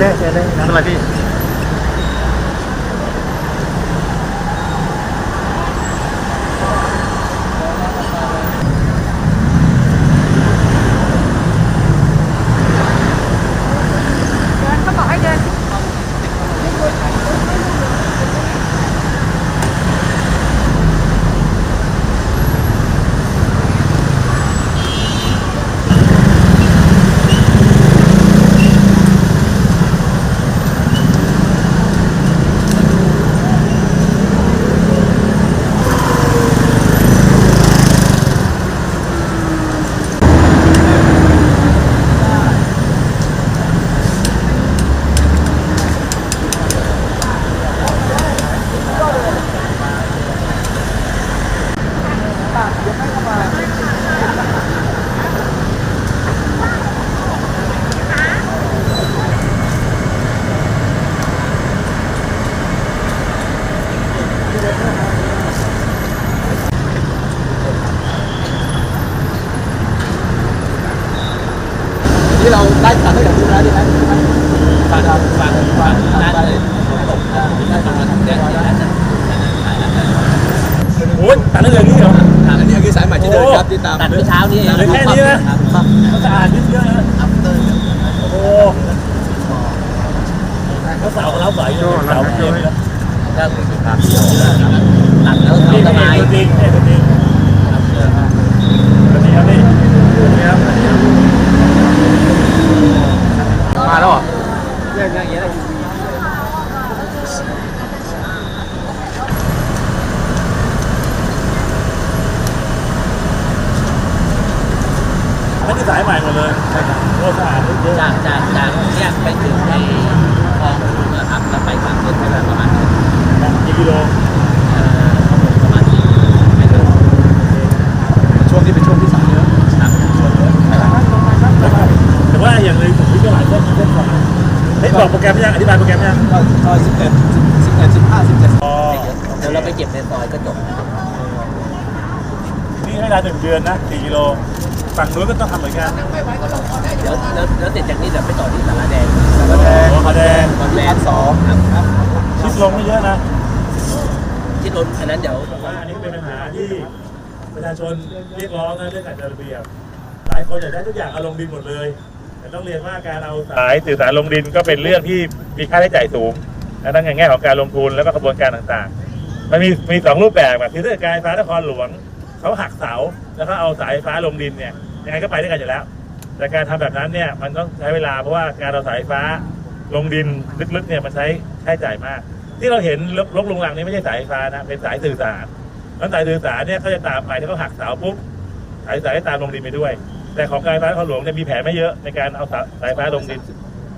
เลยเชิญเลยนั่นอะไรพี่ เดินเขาบอกให้เดิน ที่เราได้ตัดตั้งแต่ดูแล้วดีไหม ฟังฟังฟังนั่นเลยตกนั่นตรงนั้นเดี๋ยวเดี๋ยวนั่นนั่นนั่นนั่น โอ้ยตัดได้เลยนี่เหรอ อันนี้คือสายใหม่ที่เดินครับที่ตามตัดเมื่อเช้านี้เองแค่นี้นะครับเขาสะอาดนิดเดียวนะโอ้โหเขาสาวกับเราใส่อยู่สาวเดียวเลยนะก็ครับตัดแล้วนี่สนี่บายตัวจริงนี่ตัวจริงตัวจริงครับนี่ตัวจริงครับมาแล้วเหรอเรื่องอย่างเงี้ย ไม่ได้สายใหม่หมดเลยโอ้สะอาดนิดเดียว จากจากจากเนี่ยไปถึงในคลองหลวงนะครับแล้วไปฝั่งเส้นไปประมาณ กี่กิโล เอ่อประมาณนี้ไม่เกิน ช่วงที่เป็นช่วงที่สายเยอะ ครับ แต่ว่าอย่างในสุขุมวิทก็หลายเส้นเส้นกว่าเฮ้ย บอกโปรแกรมยังอธิบายโปรแกรมยังก็ซอยสิบเอ็ดสิบเอ็ดสิบห้าสิบเจ็ดอ๋อไม่เยอะเดี๋ยวเราไปเก็บในซอยก็จบนี่ให้เวลาหนึ่งเดือนนะสี่กิโลฝั่งนู้นก็ต้องทำเหมือนกันเดี๋ยวแล้วแล้วเสร็จจากนี้เดี๋ยวไปต่อที่สาราแดงแล้วก็แดงโอ้ขาแดงวันแรกสองครับครับคิดลงไม่เยอะนะที่ล้นอันนั้นเดี๋ยวแต่ว่าอันนี้เป็นปัญหาที่ประชาชนเรียกร้องนะเรื่องการจัดระเบียบหลายคนอยากได้ทุกอย่างเอาลงดินหมดเลย แต่ต้องเรียนว่าการเอาสายสื่อสารลงดินก็เป็นเรื่องที่มีค่าใช้จ่ายสูงและทั้งในแง่ของการลงทุนแล้วก็กระบวนการต่างๆ มันมีมีสองรูปแบบแบบคือถ้าเกิดการไฟฟ้านครหลวงเขาหักเสาแล้วก็เอาสายไฟฟ้าลงดินเนี่ยยังไงก็ไปด้วยกันอยู่แล้ว แต่การทำแบบนั้นเนี่ยมันต้องใช้เวลาเพราะว่าการเอาสายไฟฟ้าลงดินลึกๆเนี่ยมันใช้ค่าใช้จ่ายมาก ที่เราเห็นลกลกลงรังนี่ไม่ใช่สายไฟฟ้านะเป็นสายสื่อสารแล้วสายสื่อสารเนี่ยเขาจะตามไปถ้าเขาหักเสาปุ๊บสายสายตามลงดินไปด้วย แต่ของการไฟฟ้านครหลวงเนี่ยมีแผนไม่เยอะในการเอาสายไฟฟ้าลงดิน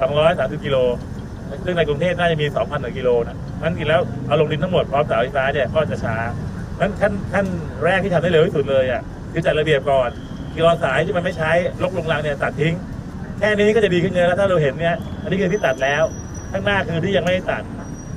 230กิโลซึ่งในกรุงเทพน่าจะมี 2,000กว่ากิโลนะนั้นจริงแล้วเอาลงดินทั้งหมดพร้อมสายไฟฟ้าเนี่ยก็จะช้านั้นขั้นขั้นแรกที่ทำได้เร็วที่สุดเลยอะคือจัดระเบียบก่อนกิโลสายที่มันไม่ใช้ลกลงรังเนี่ยตัดทิ้ง แค่นี้ก็จะดีขึ้นเยอะแล้วถ้าเราเห็นเนี่ยอันนี้คือที่ตัดแล้ว ข้างหน้าคือที่ยังไม่ได้ตัด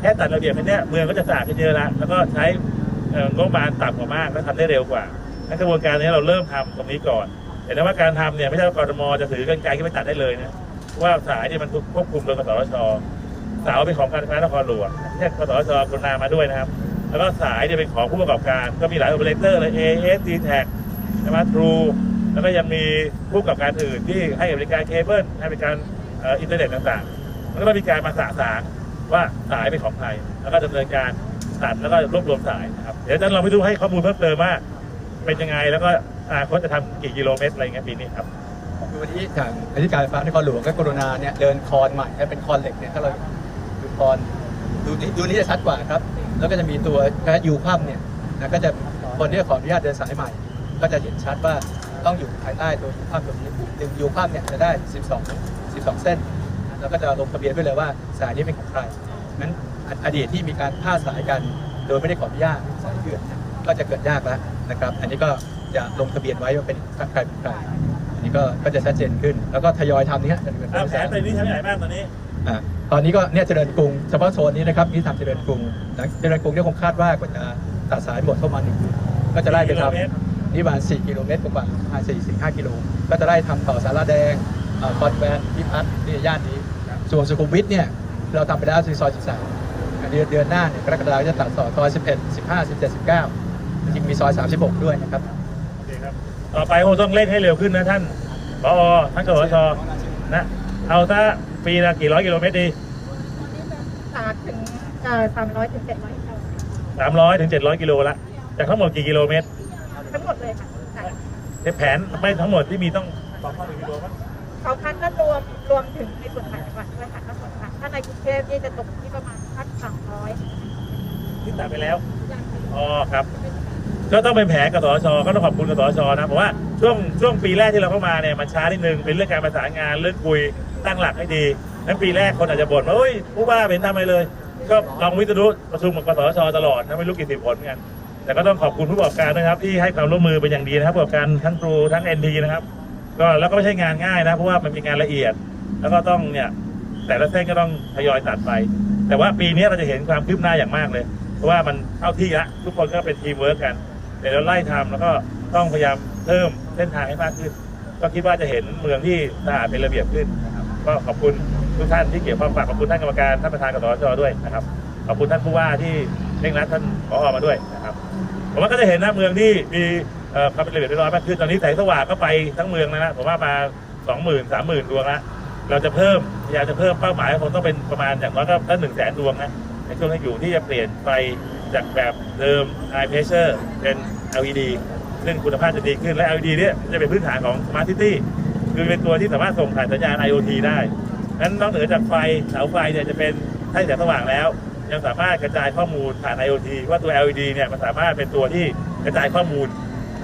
แค่ตัดระเบียบแค่นี้เมืองก็จะสะอาดขึ้นเยอะแล้วแล้วก็ใช้งบประมาณต่ำกว่ามากและทำได้เร็วกว่าในกระบวนการนี้เราเริ่มทำตรงนี้ก่อน แต่ว่าการทำเนี่ยไม่ใช่ว่ากรทมจะถือกันไกลขึ้นไปตัดได้เลยนะว่าสายเนี่ยมันถูกควบคุมโดยกสทชเสาเป็นของการไฟฟ้านครหลวงที่กสทชกรุณามาด้วยนะครับ แล้วก็สายเนี่ยเป็นของผู้ประกอบการ ก็มีหลายโอเปอเรเตอร์เลย AS d t a c ใช่ไหม True แล้วก็ยังมีผู้ประกอบการอื่นที่ให้บริการเคเบิลให้บริการอินเทอร์เน็ตต่างๆ แล้วก็มีการมาสะสางว่าสายเป็นของใครแล้วก็ดำเนินการตัดแล้วก็รวบรวมสายนะครับ เดี๋ยวอาจารย์ลองไปดูให้ข้อมูลเพิ่มเติมว่าเป็นยังไงแล้วก็ นาคตจะทำกี่กิโลเมตรอะไรเงี้ยปีนี้ครับคือวันนี้ทางอธิการไฟฟ้านครหลวงก็กรุณาเนี่ยเดินคอนใหม่ให้เป็นคอนเหล็กเนี่ยถ้าเราดูคอนดูนี้ดูนี้จะชัดกว่าครับ แล้วก็จะมีตัวยูคว่ำเนี่ยนะก็จะคนที่ขออนุญาตเดินสายใหม่ ก็จะเห็นชัดว่าต้องอยู่ภายใต้ตัวยูคว่ำตัวนี้หนึ่งยูคว่ำเนี่ยจะได้ 12 12 เส้น แล้วก็จะลงทะเบียนไว้เลยว่าสายนี้เป็นของใครนั้นอดีตที่มีการพาดสายกัน โดยไม่ได้ขออนุญาตสายเถื่อนก็จะเกิดยากแล้วนะครับ อันนี้ก็ จะลงทะเบียนไว้ว่าเป็นใครเป็นใครอันนี้ก็ก็จะชัดเจนขึ้น แล้วก็ทยอยทำนี่ฮะจะเป็นตามแผนตอนนี้ทำใหญ่มากตอนนี้ อ่าตอนนี้ก็เนี่ยเจริญกรุงเฉพาะโซนนี้นะครับนี่ทำเจริญกรุงหลังเจริญกรุงเนี่ยคงคาดว่ากว่าจะตัดสายหมดประมาณหนึ่งเดือนก็จะไล่ไปทกิโลเมตรำนี่ประมาณ4กิโลเมตรกว่าๆ4 5กิโลก็จะไล่ทำต่อสาราแดงเอ่อคอนแวนพิพัฒน์นี่ย่านนี้ ส่วนสุขุมวิทเนี่ยเราทำไปแล้วที่ซอย13อันนี้เดือนหน้าเนี่ยกรกฎาคมจะตัดซอยซอย11 15 17 19 จริงๆมีซอย 36 ด้วยนะครับโอเคครับ ต่อไปคงต้องเร่งให้เร็วขึ้นนะท่านปอท่านกสชนะ เอาถ้าปีละกี่ร้อยกิโลเมตรดีจากถึงเอ่อสามร้อยถึงเจ็ดร้อยกิโลสามร้อยถึงเจ็ดร้อยกิโลละจากทั้งหมดกี่กิโลเมตร ทั้งหมดเลยค่ะใช่ในแผนไม่ทั้งหมดที่มีต้องสองพันกิโลมั้งเขาคัดก็รวมรวมถึงในส่วนต่างจังหวัดด้วยค่ะทั้งหมดค่ะถ้าในกรุงเทพนี่จะตกที่ประมาณสักสามร้อยที่ตัดไปแล้วอ๋อครับ ก็ต้องเป็นแผนกสชก็ต้องขอบคุณกสชนะเพราะว่าช่วงช่วงปีแรกที่เราเข้ามาเนี่ยมันช้านิดนึงเป็นเรื่องการประสานงานเรื่องคุยตั้งหลักให้ดีนั้นปีแรกคนอาจจะบ่นว่าเฮ้ยผู้ว่าเป็นทำอะไรเลย ก็ลองวิทยุประชุมกับกสชตลอดนะไม่รู้กี่สิบผลกัน แต่ก็ต้องขอบคุณผู้ประกอบการนะครับที่ให้ความร่วมมือเป็นอย่างดีนะครับผู้ประกอบการทั้งครูทั้งเอ็นทีนะครับ ก็แล้วก็ไม่ใช่งานง่ายนะเพราะว่ามันเป็นงานละเอียด แล้วก็ต้องเนี่ยแต่ละเส้นก็ต้องทยอยตัดไป แต่ว่าปีนี้เราจะเห็นความคืบหน้าอย่างมากเลย เพราะว่ามันเข้าที่ละทุกคนก็เป็นทีมเวิร์กกัน เดี๋ยวเราไล่ทำแล้วก็ต้องพยายามเพิ่มเส้นทางให้มากขึ้น ก็คิดว่าจะเห็นเมืองที่สะอาดเป็นระเบียบขึ้นนะครับก็ขอบคุณทุกท่านที่เกี่ยวข้องฝากขอบคุณท่านกรรมการท่านประธานกสชด้วยนะครับขอบคุณท่านผู้ว่าที่เร่งรัดท่านผอมาด้วยนะครับผมว่าก็จะเห็นนะเมืองที่มีความเป็นระเบียบเรียบร้อยมากขึ้นตอนนี้แสงสว่างก็ไปทั้งเมืองแล้วนะผมว่ามาสองหมื่นสามหมื่นดวงละเราจะเพิ่มพยายามจะเพิ่มเป้าหมายคงต้องเป็นประมาณอย่างน้อยก็ตั้งหนึ่งแสนดวงนะในช่วงที่อยู่ที่จะเปลี่ยนไฟ จากแบบเดิม high pressure เป็น LED ซึ่งคุณภาพจะดีขึ้นและ LED เนี่ยจะเป็นพื้นฐานของ Smart City คือเป็นตัวที่สามารถส่งผ่านสัญญาณ IoT ได้นั้นนอกเหนือจากไฟเสาไฟเนี่ยจะเป็นให้แสงสว่างแล้ว ยังสามารถกระจายข้อมูลผ่าน IoT ว่าตัว LED เนี่ยมันสามารถเป็นตัวที่กระจายข้อมูล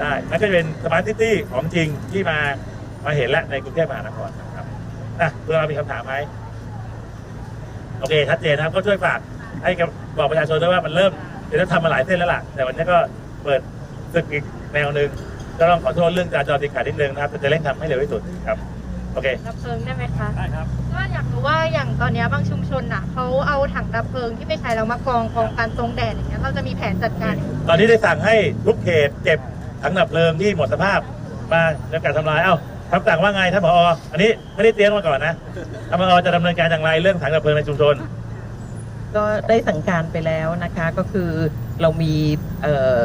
ได้นั่นก็เป็นสมาร์ทซิตี้ของจริงที่มามาเห็นแล้วในกรุงเทพมหานครนะครับอะเพื่อเรามีคำถามไหมโอเคชัดเจนนะครับก็ช่วยฝากให้กับบอกประชาชนด้วยว่ามันเริ่ม เดี๋ยวจะทำมาหลายเส้นแล้วล่ะ แต่วันนี้ก็เปิดศึกอีกแนวหนึ่งก็ต้องขอโทษเรื่องจราจรติดขัดนิดนึงนะครับแต่จะเร่งทำให้เร็วที่สุดครับ โอเค ดับเพลิงได้ไหมคะได้ครับ ก็อยากรู้ว่าอย่างตอนเนี้ยบางชุมชนน่ะเขาเอาถังดับเพลิงที่ไม่ใช้แล้วมากองกองกันตรงแดดอย่างเงี้ยเราจะมีแผนจัดการตอนนี้ได้สั่งให้ทุกเขตเก็บถังดับเพลิงที่หมดสภาพมาจำกัดทำลาย เอ้าคำสั่งว่าไงท่านผอ อันนี้ไม่ได้เตรียมมาก่อนนะท่านผอจะดำเนินการอย่างไรเรื่องถังดับเพลิงในชุมชน ก็ได้สั่งการไปแล้วนะคะ ก็คือเรามีเอ่อ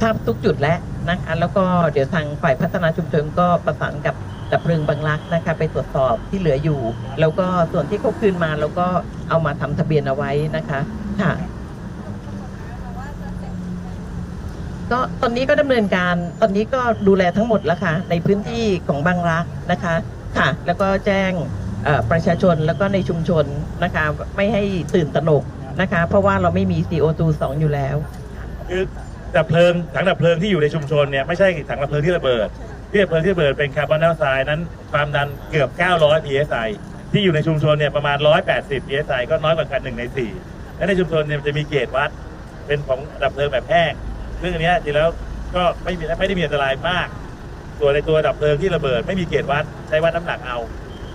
ภาพทุกจุดแล้วนะคะแล้วก็เดี๋ยวทางฝ่ายพัฒนาชุมชนก็ประสานกับดับเพลิงบางรักนะคะ ไปตรวจสอบที่เหลืออยู่ แล้วก็ส่วนที่เขาคืนมาเราก็เอามาทำทะเบียนเอาไว้นะคะค่ะก็ตอนนี้ก็ดำเนินการตอนนี้ก็ดูแลทั้งหมดแล้วค่ะในพื้นที่ของบางรักนะคะค่ะ แล้วก็แจ้ง ประชาชนแล้วก็ในชุมชนนะคะไม่ให้ตื่นตระหนกนะคะ เพราะว่าเราไม่มี CO2 2 อยู่แล้ว คือดับเพลิงถังดับเพลิงที่อยู่ในชุมชนเนี่ยไม่ใช่ถังดับเพลิงที่ระเบิด ที่ดับเพลิงที่ระเบิดเป็นคาร์บอนไดออกไซด์นั้นความดันเกือบ 900 psi ที่อยู่ในชุมชนเนี่ยประมาณ 180 psi ก็น้อยกว่ากันหนึ่งในสี่และในชุมชนเนี่ยจะมีเกจวัดเป็นของดับเพลิงแบบแห้งซึ่งอันนี้จริงแล้วก็ไม่มีไม่ได้มีอันตรายมาก ส่วนในตัวดับเพลิงที่ระเบิด ไม่มีเกจวัดใช้วัดน้ำหนักเอา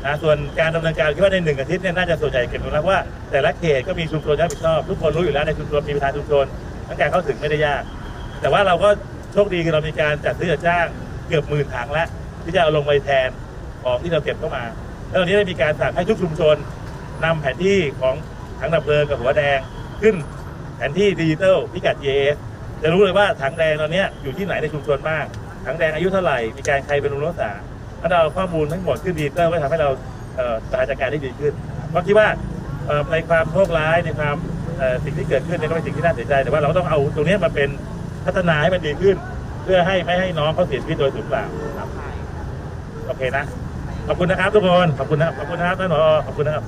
นะส่วนการดำเนินการคิดว่าในหนึ่งอาทิตย์เนี่ยน่าจะส่วนใหญ่เก็บรู้แล้วว่า แต่ละเขตก็มีชุมชนรับผิดชอบ ทุกคนรู้อยู่แล้วในชุมชนมีประธานชุมชนทั้งการเข้าถึงไม่ได้ยาก แต่ว่าเราก็โชคดีคือเรามีการจัดซื้อจัดจ้างเกือบหมื่นถังแล้วที่จะเอาลงไปแทนของที่เราเก็บเข้ามา แล้วตอนนี้ได้มีการสั่งให้ทุกชุมชนนำแผนที่ของถังดับเพลิงกับหัวแดงขึ้นแผนที่ดิจิตอลพิกัด GIS จะรู้เลยว่าถังแดงตอนนี้อยู่ที่ไหนในชุมชนบ้างถังแดงอายุเท่าไหร่มีการใครเป็นรุรักษา ถ้าเราข้อมูลทั้งหมดขึ้นดิจิตอลก็ทำให้เราเอ่อสถานการณ์ได้ดีขึ้นเพราะคิดว่าในความโชคร้ายในความสิ่งที่เกิดขึ้นเนี่ยก็เป็นสิ่งที่น่าเสียใจ แต่ว่าเราก็ต้องเอาตรงนี้มาเป็นพัฒนาให้มันดีขึ้น เพื่อให้ไม่ให้น้องเขาเสียชีวิตโดยสูญเปล่าครับโอเคนะขอบคุณนะครับทุกคนขอบคุณนะครับขอบคุณนะครับท่านผอขอบคุณนะครับ